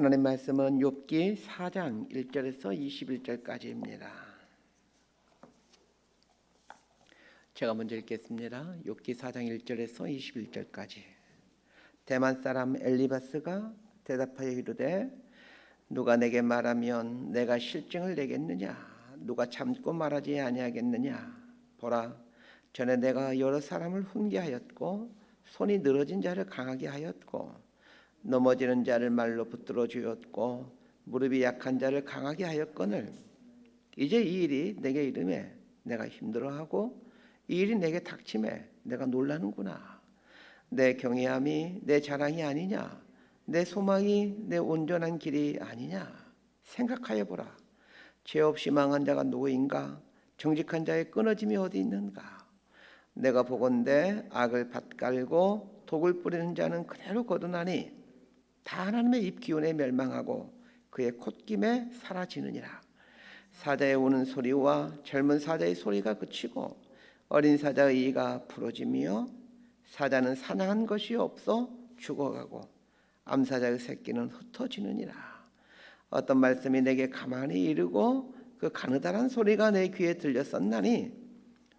하나님 말씀은 욥기 4장 1절에서 21절까지입니다. 제가 먼저 읽겠습니다. 욥기 4장 1절에서 21절까지. 대만 사람 엘리바스가 대답하여 이르되 누가 내게 말하면 내가 실증을 내겠느냐 누가 참고 말하지 아니하겠느냐 보라 전에 내가 여러 사람을 훈계하였고 손이 늘어진 자를 강하게 하였고 넘어지는 자를 말로 붙들어 주었고 무릎이 약한 자를 강하게 하였거늘 이제 이 일이 내게 이름에 내가 힘들어하고 이 일이 내게 닥침에 내가 놀라는구나. 내 경외함이 내 자랑이 아니냐? 내 소망이 내 온전한 길이 아니냐? 생각하여 보라. 죄 없이 망한 자가 누구인가? 정직한 자의 끊어짐이 어디 있는가? 내가 보건대 악을 밭갈고 독을 뿌리는 자는 그대로 거두나니 다 하나님의 입 기운에 멸망하고 그의 콧김에 사라지느니라. 사자의 우는 소리와 젊은 사자의 소리가 그치고 어린 사자의 이가 부러지며 사자는 사냥한 것이 없어 죽어가고 암사자의 새끼는 흩어지느니라. 어떤 말씀이 내게 가만히 이르고 그 가느다란 소리가 내 귀에 들렸었나니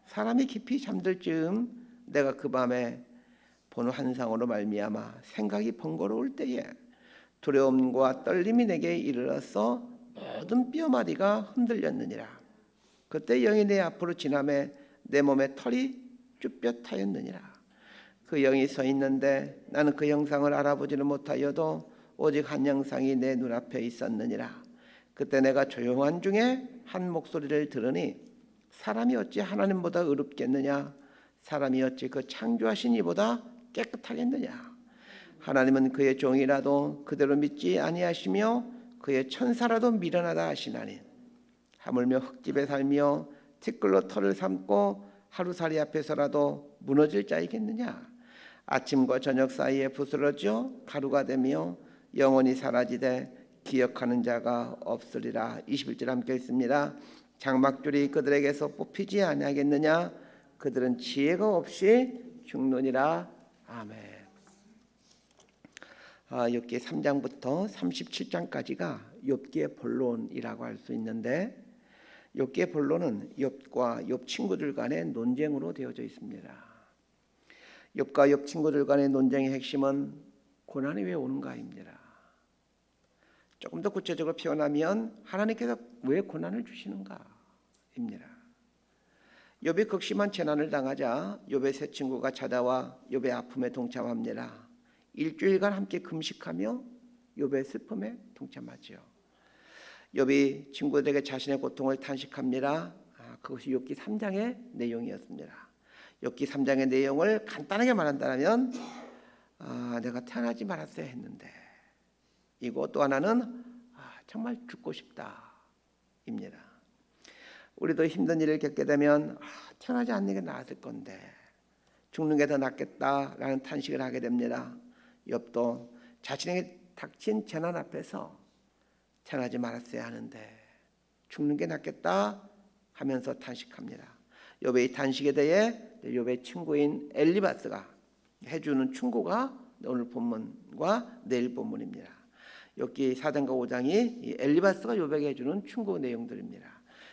사람이 깊이 잠들 즈음 내가 그 밤에 본 환상으로 말미암아 생각이 번거로울 때에 두려움과 떨림이 내게 이르러서 모든 뼈마디가 흔들렸느니라. 그때 영이 내 앞으로 지나매 내 몸에 털이 쭈뼛하였느니라. 그 영이 서 있는데 나는 그 형상을 알아보지는 못하여도 오직 한 형상이 내 눈앞에 있었느니라. 그때 내가 조용한 중에 한 목소리를 들으니 사람이 어찌 하나님보다 의롭겠느냐? 사람이 어찌 그 창조하신 이보다 깨끗하겠느냐? 하나님은 그의 종이라도 그대로 믿지 아니하시며 그의 천사라도 미련하다 하시나니 하물며 흙집에 살며 티끌로 털을 삼고 하루살이 앞에서라도 무너질 자이겠느냐? 아침과 저녁 사이에 부스러져 가루가 되며 영원히 사라지되 기억하는 자가 없으리라. 21절 함께 읽습니다. 장막줄이 그들에게서 뽑히지 아니하겠느냐? 그들은 지혜가 없이 죽느니라 아멘 아, 욥기 3장부터 37장까지가 욥기의 본론이라고 할 수 있는데 욥기의 본론은 욥과 욥 친구들 간의 논쟁으로 되어져 있습니다. 욥과 욥 친구들 간의 논쟁의 핵심은 고난이 왜 오는가입니다. 조금 더 구체적으로 표현하면 하나님께서 왜 고난을 주시는가입니다. 욥이 극심한 재난을 당하자 욥의 세 친구가 찾아와 욥의 아픔에 동참합니다. 일주일간 함께 금식하며 욥의 슬픔에 동참하지요. 욥이 친구들에게 자신의 고통을 탄식합니다. 아, 그것이 욥기 3장의 내용이었습니다. 욥기 3장의 내용을 간단하게 말한다면 아, 내가 태어나지 말았어야 했는데 이고 또 하나는 아, 정말 죽고 싶다입니다. 우리도 힘든 일을 겪게 되면 아, 태어나지 않는 게 나았을 건데 죽는 게 더 낫겠다라는 탄식을 하게 됩니다. 욥도 자신에게 닥친 재난 앞에서 태어나지 말았어야 하는데 죽는 게 낫겠다 하면서 탄식합니다. 욥의 탄식에 대해 욥의 친구인 엘리바스가 해주는 충고가 오늘 본문과 내일 본문입니다. 욥기 4장과 5장이 엘리바스가 욥에게 해주는 충고 내용들입니다.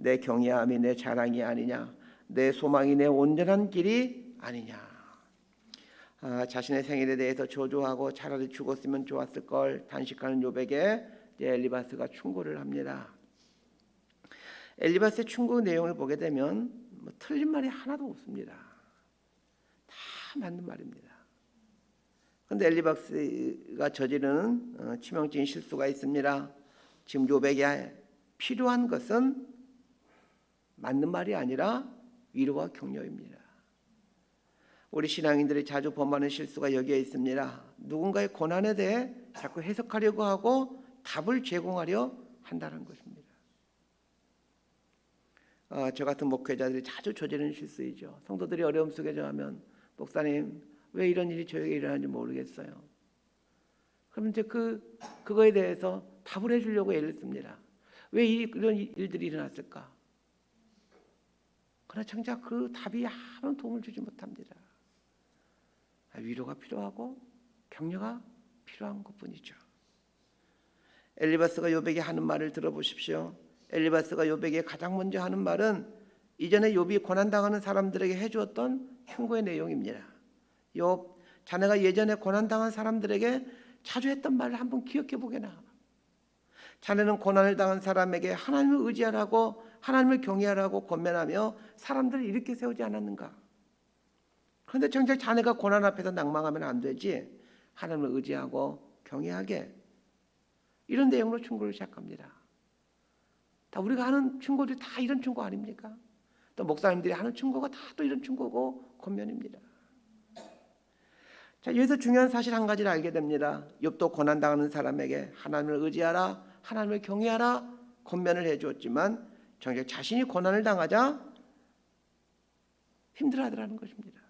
내 경외함이 내 자랑이 아니냐 내 소망이 내 온전한 길이 아니냐 아, 자신의 생일에 대해서 조조하고 차라리 죽었으면 좋았을 걸 단식하는 요백에 엘리바스가 충고를 합니다. 엘리바스의 충고 내용을 보게 되면 뭐 틀린 말이 하나도 없습니다. 다 맞는 말입니다. 그런데 엘리바스가 저지르는 어, 치명적인 실수가 있습니다. 지금 요백에 필요한 것은 맞는 말이 아니라 위로와 격려입니다. 우리 신앙인들이 자주 범하는 실수가 여기에 있습니다. 누군가의 고난에 대해 자꾸 해석하려고 하고 답을 제공하려 한다는 것입니다. 어, 저 같은 목회자들이 자주 저지르는 실수이죠. 성도들이 어려움 속에 처하면 목사님 왜 이런 일이 저에게 일어나는지 모르겠어요. 그럼 이제 그 그거에 대해서 답을 해주려고 애를 씁니다. 왜 이- 이런 일들이 일어났을까? 그러나 정작 그 답이 아무런 도움을 주지 못합니다. 위로가 필요하고 격려가 필요한 것뿐이죠. 엘리바스가 요백이 하는 말을 들어보십시오. 엘리바스가 요백에 가장 먼저 하는 말은 이전에 욥이 고난 당하는 사람들에게 해주었던 충고의 내용입니다. 욥 자네가 예전에 고난 당한 사람들에게 자주 했던 말을 한번 기억해 보게나. 자네는 고난을 당한 사람에게 하나님을 의지하라고 하나님을 경외하라고 권면하며 사람들을 이렇게 세우지 않았는가? 그런데 정작 자네가 고난 앞에서 낭망하면 안 되지. 하나님을 의지하고 경외하게 이런 내용으로 충고를 시작합니다. 다 우리가 하는 충고들이 다 이런 충고 아닙니까? 또 목사님들이 하는 충고가 다 또 이런 충고고 권면입니다. 자, 여기서 중요한 사실 한 가지를 알게 됩니다. 욥도 고난 당하는 사람에게 하나님을 의지하라, 하나님을 경외하라 권면을 해 주었지만 정작 자신이 고난을 당하자 힘들어하더라는 것입니다.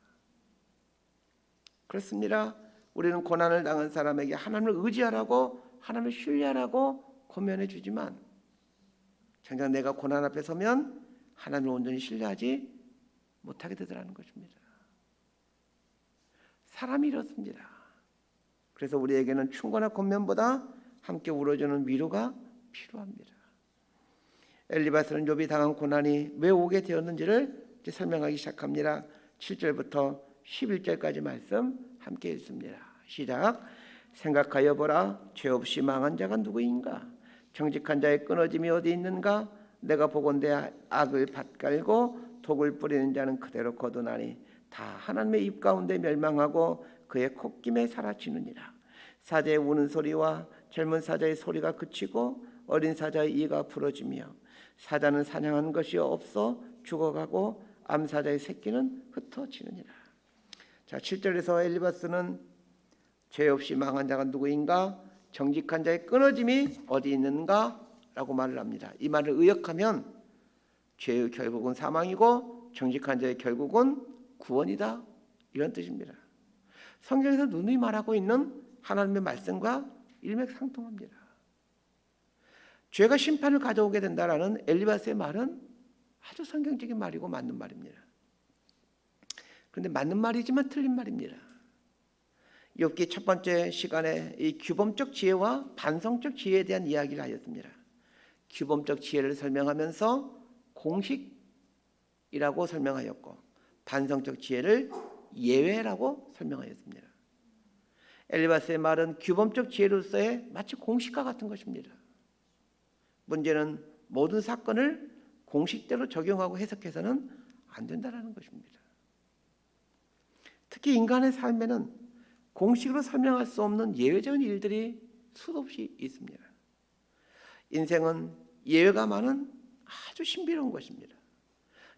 그렇습니다. 우리는 고난을 당한 사람에게 하나님을 의지하라고 하나님을 신뢰하라고 권면해 주지만 정작 내가 고난 앞에 서면 하나님을 온전히 신뢰하지 못하게 되더라는 것입니다. 사람이 이렇습니다. 그래서 우리에게는 충고나 권면보다 함께 울어주는 위로가 필요합니다. 엘리바스는 욥이 당한 고난이 왜 오게 되었는지를 설명하기 시작합니다. 7절부터 11절까지 말씀 함께 읽습니다. 시작. 생각하여 보라 죄 없이 망한 자가 누구인가 정직한 자의 끊어짐이 어디 있는가 내가 보건대 악을 밭갈고 독을 뿌리는 자는 그대로 거두나니 다 하나님의 입 가운데 멸망하고 그의 콧김에 사라지느니라 사자의 우는 소리와 젊은 사자의 소리가 그치고 어린 사자의 이가 부러지며 사자는 사냥한 것이 없어 죽어가고 암사자의 새끼는 흩어지느니라 자 7절에서 엘리바스는 죄 없이 망한 자가 누구인가? 정직한 자의 끊어짐이 어디 있는가? 라고 말을 합니다. 이 말을 의역하면 죄의 결국은 사망이고 정직한 자의 결국은 구원이다. 이런 뜻입니다. 성경에서 누누이 말하고 있는 하나님의 말씀과 일맥상통합니다. 죄가 심판을 가져오게 된다라는 엘리바스의 말은 아주 성경적인 말이고 맞는 말입니다. 그런데 맞는 말이지만 틀린 말입니다. 욥기 첫 번째 시간에 이 규범적 지혜와 반성적 지혜에 대한 이야기를 하였습니다. 규범적 지혜를 설명하면서 공식이라고 설명하였고 반성적 지혜를 예외라고 설명하였습니다. 엘리바스의 말은 규범적 지혜로서의 마치 공식과 같은 것입니다. 문제는 모든 사건을 공식대로 적용하고 해석해서는 안 된다는 것입니다. 특히 인간의 삶에는 공식으로 설명할 수 없는 예외적인 일들이 수도 없이 있습니다. 인생은 예외가 많은 아주 신비로운 것입니다.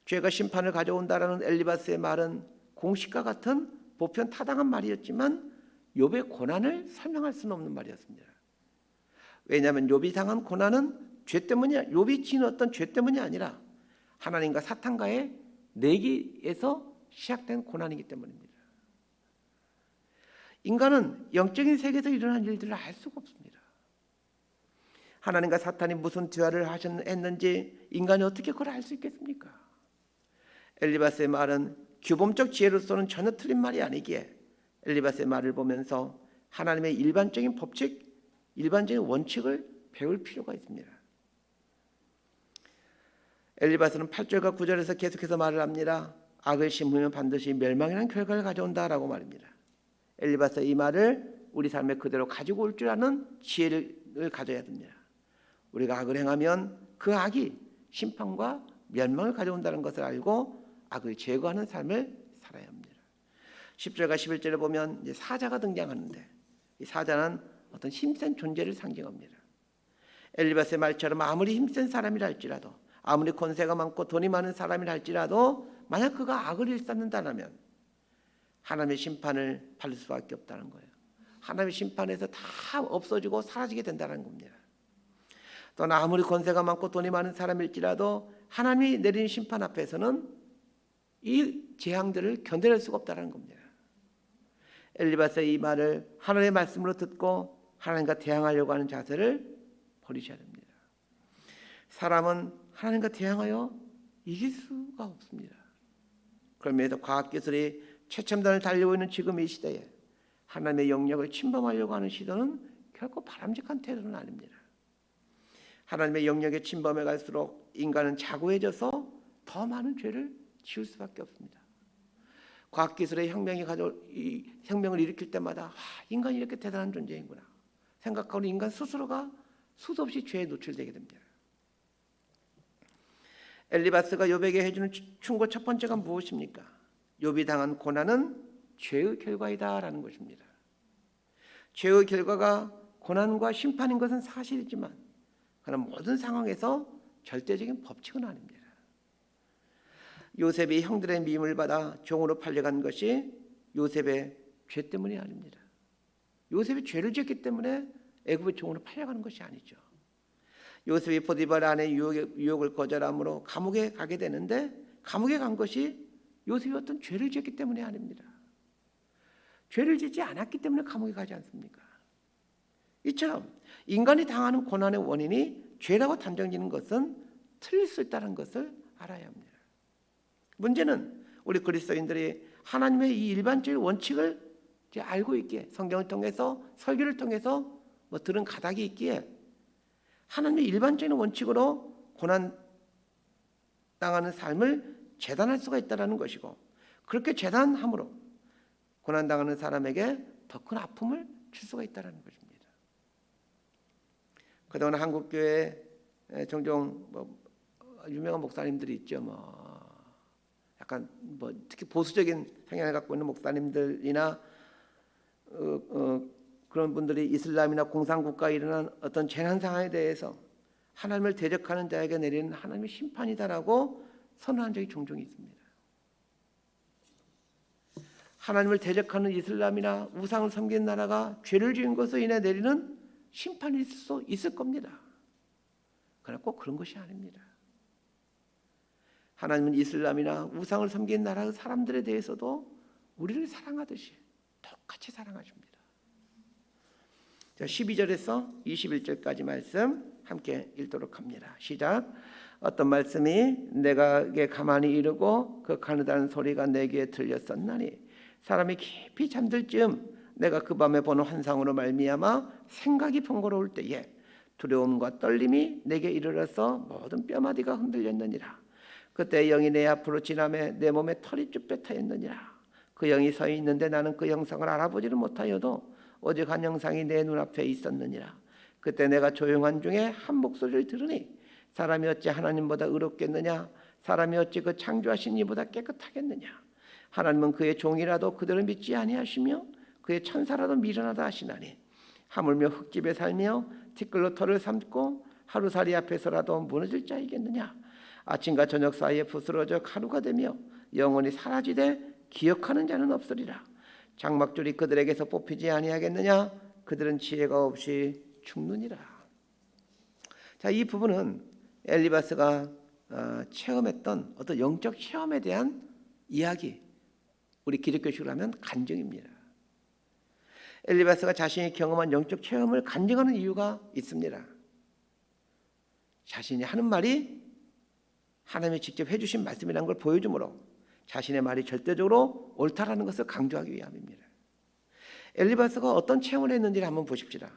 죄가 심판을 가져온다라는 엘리바스의 말은 공식과 같은 보편 타당한 말이었지만 욥의 고난을 설명할 수는 없는 말이었습니다. 왜냐하면 욥이 당한 고난은 죄 때문이 욥이 지은 어떤 죄 때문이 아니라 하나님과 사탄과의 내기에서 시작된 고난이기 때문입니다. 인간은 영적인 세계에서 일어난 일들을 알 수가 없습니다. 하나님과 사탄이 무슨 대화를 하셨는지 인간이 어떻게 그걸 알 수 있겠습니까? 엘리바스의 말은 규범적 지혜로서는 전혀 틀린 말이 아니기에 엘리바스의 말을 보면서 하나님의 일반적인 법칙, 일반적인 원칙을 배울 필요가 있습니다. 엘리바스는 8절과 9절에서 계속해서 말을 합니다. 악을 심으면 반드시 멸망이라는 결과를 가져온다라고 말입니다. 엘리바스의 이 말을 우리 삶에 그대로 가지고 올 줄 아는 지혜를 가져야 됩니다. 우리가 악을 행하면 그 악이 심판과 멸망을 가져온다는 것을 알고 악을 제거하는 삶을 살아야 합니다. 10절과 11절에 보면 사자가 등장하는데 이 사자는 어떤 힘센 존재를 상징합니다. 엘리바스의 말처럼 아무리 힘센 사람이라 할지라도 아무리 권세가 많고 돈이 많은 사람이라 할지라도 만약 그가 악을 일삼는다면 하나님의 심판을 받을 수밖에 없다는 거예요. 하나님의 심판에서 다 없어지고 사라지게 된다는 겁니다. 또는 아무리 권세가 많고 돈이 많은 사람일지라도 하나님이 내린 심판 앞에서는 이 재앙들을 견뎌낼 수가 없다는 겁니다. 엘리바스의 이 말을 하나님의 말씀으로 듣고 하나님과 대항하려고 하는 자세를 버리셔야 됩니다. 사람은 하나님과 대항하여 이길 수가 없습니다. 그럼에도 과학기술이 최첨단을 달리고 있는 지금 이 시대에 하나님의 영역을 침범하려고 하는 시도는 결코 바람직한 태도는 아닙니다. 하나님의 영역에 침범해 갈수록 인간은 자고해져서 더 많은 죄를 지을 수밖에 없습니다. 과학기술의 혁명이 가져 이 혁명을 일으킬 때마다 와, 인간이 이렇게 대단한 존재인구나 생각하는 인간 스스로가 수도 없이 죄에 노출되게 됩니다. 엘리바스가 요백에 해주는 충고 첫 번째가 무엇입니까? 욥이 당한 고난은 죄의 결과이다라는 것입니다. 죄의 결과가 고난과 심판인 것은 사실이지만 그러나 모든 상황에서 절대적인 법칙은 아닙니다. 요셉이 형들의 미움을 받아 종으로 팔려간 것이 요셉의 죄 때문이 아닙니다. 요셉이 죄를 지었기 때문에 애굽의 종으로 팔려가는 것이 아니죠. 요셉이 보디발 안에 유혹, 유혹 을 거절함으로 감옥에 가게 되는데 감옥에 간 것이 요셉이 어떤 죄를 지었기 때문이 아닙니다. 죄를 짓지 않았기 때문에 감옥에 가지 않습니까? 이처럼 인간이 당하는 고난의 원인이 죄라고 단정짓는 것은 틀릴 수 있다는 것을 알아야 합니다. 문제는 우리 그리스도인들이 하나님의 이 일반적인 원칙을 알고 있기에 성경을 통해서 설교를 통해서 뭐 들은 가닥이 있기에 하나님의 일반적인 원칙으로 고난 당하는 삶을 재단할 수가 있다라는 것이고 그렇게 재단함으로 고난 당하는 사람에게 더 큰 아픔을 줄 수가 있다라는 것입니다. 그동안 한국 교회 종종 뭐 유명한 목사님들이 있죠. 뭐 약간 뭐 특히 보수적인 성향을 갖고 있는 목사님들이나 어, 어, 그런 분들이 이슬람이나 공산국가에 일어난 어떤 재난 상황에 대해서 하나님을 대적하는 자에게 내리는 하나님의 심판이다라고 선언한 적이 종종 있습니다. 하나님을 대적하는 이슬람이나 우상을 섬기는 나라가 죄를 지은 것으로 인해 내리는 심판이 있을 수 있을 겁니다. 그러나 꼭 그런 것이 아닙니다. 하나님은 이슬람이나 우상을 섬기는 나라의 사람들에 대해서도 우리를 사랑하듯이 똑같이 사랑하십니다. 자, 12절에서 21절까지 말씀 함께 읽도록 합니다. 시작. 어떤 말씀이 내가게 가만히 이르고 그 가느다는 소리가 내게 들렸었나니 사람이 깊이 잠들 즈음 내가 그 밤에 보는 환상으로 말미암아 생각이 번거로울 때에 두려움과 떨림이 내게 이르러서 모든 뼈마디가 흔들렸느니라 그때 영이 내 앞으로 지나매 내 몸에 털이 쭉 뱉어였느니라 그 영이 서 있는데 나는 그 형상을 알아보지를 못하여도 오직 한 형상이 내 눈앞에 있었느니라. 그때 내가 조용한 중에 한 목소리를 들으니 사람이 어찌 하나님보다 의롭겠느냐? 사람이 어찌 그 창조하신 이보다 깨끗하겠느냐? 하나님은 그의 종이라도 그들을 믿지 아니하시며 그의 천사라도 미련하다 하시나니 하물며 흙집에 살며 티끌로 털을 삼고 하루살이 앞에서라도 무너질 자이겠느냐? 아침과 저녁 사이에 부스러져 가루가 되며 영원히 사라지되 기억하는 자는 없으리라 장막줄이 그들에게서 뽑히지 아니하겠느냐 그들은 지혜가 없이 죽느니라 자 이 부분은 엘리바스가 어, 체험했던 어떤 영적 체험에 대한 이야기 우리 기독교식으로 하면 간증입니다. 엘리바스가 자신이 경험한 영적 체험을 간증하는 이유가 있습니다. 자신이 하는 말이 하나님이 직접 해주신 말씀이라는 걸 보여주므로 자신의 말이 절대적으로 옳다라는 것을 강조하기 위함입니다. 엘리바스가 어떤 체험을 했는지를 한번 보십시다.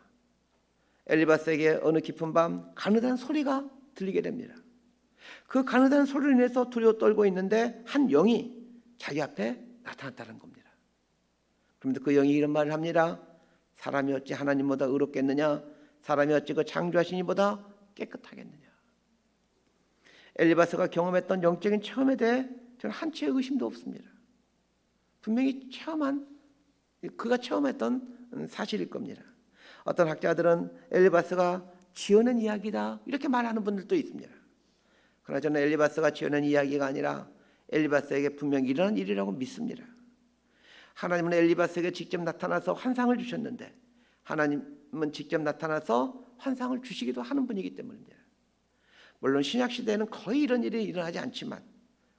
엘리바스에게 어느 깊은 밤 가느다란 소리가 들리게 됩니다. 그 가느다란 소리를 인해서 두려워 떨고 있는데 한 영이 자기 앞에 나타났다는 겁니다. 그런데 그 영이 이런 말을 합니다. 사람이 어찌 하나님보다 의롭겠느냐? 사람이 어찌 그 창조하신 이보다 깨끗하겠느냐? 엘리바스가 경험했던 영적인 체험에 대해 저는 한치의 의심도 없습니다. 분명히 체험한 그가 체험했던 사실일 겁니다. 어떤 학자들은 엘리바스가 지어낸 이야기다 이렇게 말하는 분들도 있습니다. 그러나 저는 엘리바스가 지어낸 이야기가 아니라 엘리바스에게 분명히 일어난 일이라고 믿습니다. 하나님은 엘리바스에게 직접 나타나서 환상을 주셨는데 하나님은 직접 나타나서 환상을 주시기도 하는 분이기 때문입니다. 물론 신약 시대에는 거의 이런 일이 일어나지 않지만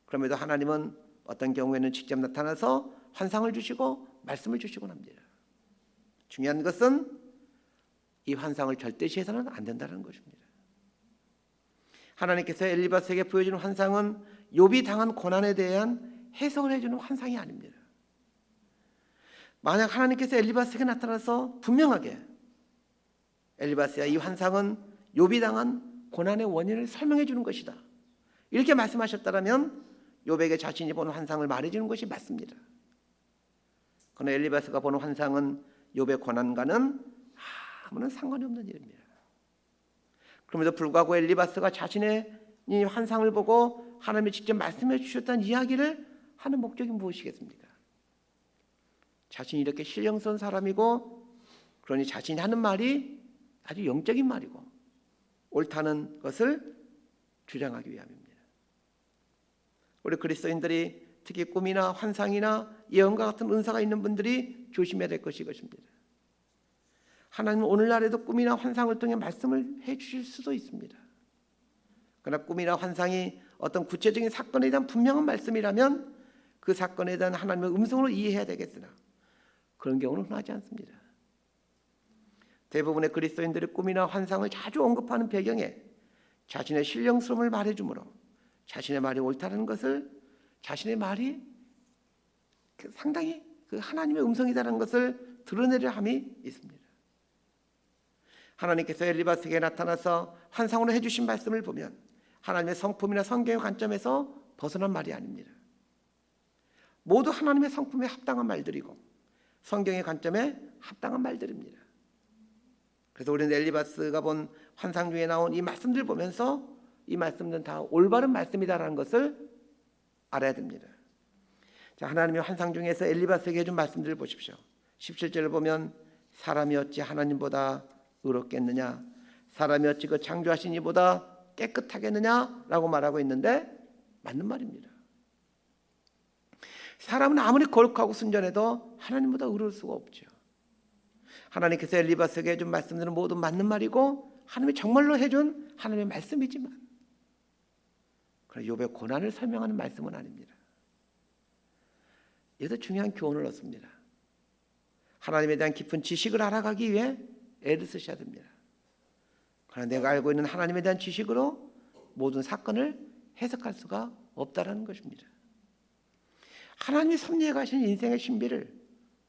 그럼에도 하나님은 어떤 경우에는 직접 나타나서 환상을 주시고 말씀을 주시곤 합니다. 중요한 것은 이 환상을 절대시해서는 안 된다는 것입니다. 하나님께서 엘리바스에게 보여주는 환상은 욥이 당한 고난에 대한 해석을 해주는 환상이 아닙니다. 만약 하나님께서 엘리바스에게 나타나서 분명하게 엘리바스야 이 환상은 욥이 당한 고난의 원인을 설명해 주는 것이다. 이렇게 말씀하셨다면 욥에게 자신이 본 환상을 말해 주는 것이 맞습니다. 그러나 엘리바스가 보는 환상은 욥의 고난과는 아무런 상관이 없는 일입니다. 그럼에도 불구하고 엘리바스가 자신의 이 환상을 보고 하나님이 직접 말씀해 주셨다는 이야기를 하는 목적이 무엇이겠습니까? 자신이 이렇게 신령스러운 사람이고 그러니 자신이 하는 말이 아주 영적인 말이고 옳다는 것을 주장하기 위함입니다. 우리 그리스도인들이 특히 꿈이나 환상이나 예언과 같은 은사가 있는 분들이 조심해야 될 것이 것입니다. 하나님은 오늘날에도 꿈이나 환상을 통해 말씀을 해 주실 수도 있습니다. 그러나 꿈이나 환상이 어떤 구체적인 사건에 대한 분명한 말씀이라면 그 사건에 대한 하나님의 음성으로 이해해야 되겠으나 그런 경우는 흔하지 않습니다. 대부분의 그리스도인들의 꿈이나 환상을 자주 언급하는 배경에 자신의 신령스러움을 말해주므로 자신의 말이 옳다는 것을 자신의 말이 그 상당히 그 하나님의 음성이다라는 것을 드러내려 함이 있습니다. 하나님께서 엘리바스에게 나타나서 환상으로 해주신 말씀을 보면 하나님의 성품이나 성경의 관점에서 벗어난 말이 아닙니다. 모두 하나님의 성품에 합당한 말들이고 성경의 관점에 합당한 말들입니다. 그래서 우리는 엘리바스가 본 환상 중에 나온 이 말씀들 보면서 이 말씀들은 다 올바른 말씀이다라는 것을 알아야 됩니다. 자, 하나님의 환상 중에서 엘리바스에게 해준 말씀들을 보십시오. 17절을 보면 사람이 어찌 하나님보다 의롭겠느냐 사람이 어찌 그 창조하신 이보다 깨끗하겠느냐라고 말하고 있는데 맞는 말입니다. 사람은 아무리 거룩하고 순전해도 하나님보다 의로울 수가 없죠. 하나님께서 엘리바스에게 해준 말씀들은 모두 맞는 말이고 하나님이 정말로 해준 하나님의 말씀이지만 그러나 욥의 고난을 설명하는 말씀은 아닙니다. 여기서 중요한 교훈을 얻습니다. 하나님에 대한 깊은 지식을 알아가기 위해 애를 쓰셔야 됩니다. 그러나 내가 알고 있는 하나님에 대한 지식으로 모든 사건을 해석할 수가 없다라는 것입니다. 하나님이 섭리해 가신 인생의 신비를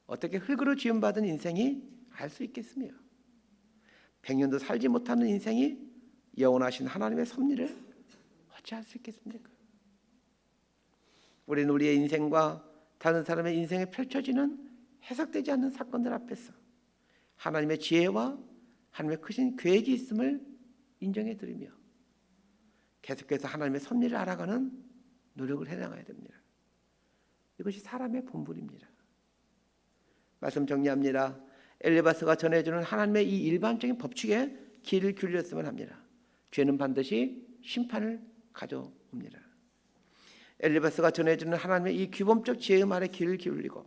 어떻게 흙으로 지음 받은 인생이 알 수 있겠으며 백년도 살지 못하는 인생이 영원하신 하나님의 섭리를 어찌 알수 있겠습니까? 우리는 우리의 인생과 다른 사람의 인생에 펼쳐지는 해석되지 않는 사건들 앞에서 하나님의 지혜와 하나님의 크신 계획이 있음을 인정해 드리며 계속해서 하나님의 섭리를 알아가는 노력을 해 나가야 됩니다. 이것이 사람의 본분입니다. 말씀 정리합니다. 엘리바스가 전해주는 하나님의 이 일반적인 법칙에 길을 기울였으면 합니다. 죄는 반드시 심판을 가져옵니다. 엘리바스가 전해주는 하나님의 이 규범적 지혜의 말에 귀를 기울이고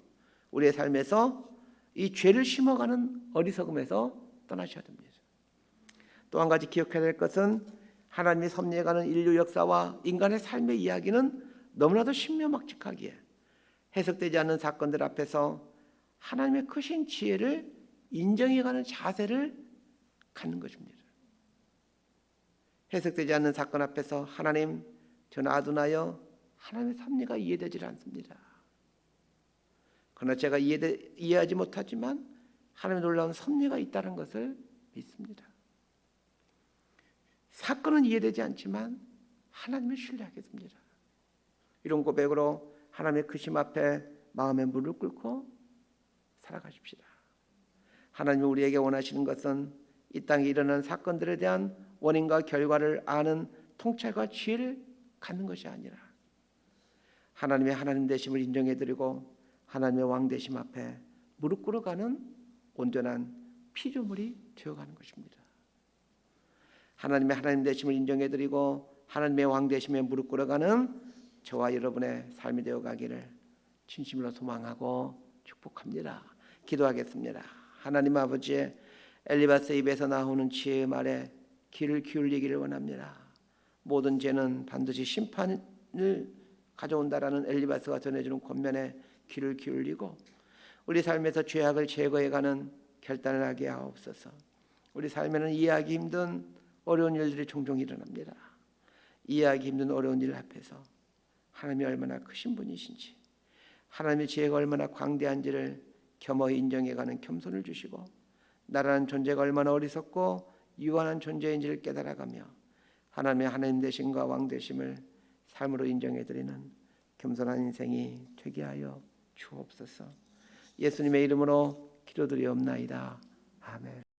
우리의 삶에서 이 죄를 심어가는 어리석음에서 떠나셔야 됩니다. 또 한 가지 기억해야 될 것은 하나님이 섭리해가는 인류 역사와 인간의 삶의 이야기는 너무나도 신묘막측하기에 해석되지 않는 사건들 앞에서 하나님의 크신 지혜를 인정해가는 자세를 갖는 것입니다. 해석되지 않는 사건 앞에서 하나님 저는 아두나여 하나님의 섭리가 이해되질 않습니다. 그러나 제가 이해되, 이해하지 못하지만 하나님의 놀라운 섭리가 있다는 것을 믿습니다. 사건은 이해되지 않지만 하나님을 신뢰하겠습니다. 이런 고백으로 하나님의 크심 앞에 마음의 무릎 꿇고 살아가십시다. 하나님이 우리에게 원하시는 것은 이 땅에 일어난 사건들에 대한 원인과 결과를 아는 통찰과 지혜를 갖는 것이 아니라 하나님의 하나님 되심을 인정해 드리고 하나님의 왕 되심 앞에 무릎 꿇어가는 온전한 피조물이 되어가는 것입니다. 하나님의 하나님 되심을 인정해 드리고 하나님의 왕 되심에 무릎 꿇어가는 저와 여러분의 삶이 되어 가기를 진심으로 소망하고 축복합니다. 기도하겠습니다. 하나님 아버지 엘리바스 입에서 나오는 지혜의 말에 귀를 기울이기를 원합니다. 모든 죄는 반드시 심판을 가져온다라는 엘리바스가 전해주는 권면에 귀를 기울이고 우리 삶에서 죄악을 제거해가는 결단을 하게 하옵소서. 우리 삶에는 이해하기 힘든 어려운 일들이 종종 일어납니다. 이해하기 힘든 어려운 일 앞에서 하나님이 얼마나 크신 분이신지 하나님의 지혜가 얼마나 광대한지를 겸허히 인정해가는 겸손을 주시고 나라는 존재가 얼마나 어리석고 유한한 존재인지를 깨달아가며 하나님의 하나님 되심과 왕 되심을 삶으로 인정해 드리는 겸손한 인생이 되게 하여 주옵소서. 예수님의 이름으로 기도드리옵나이다. 아멘.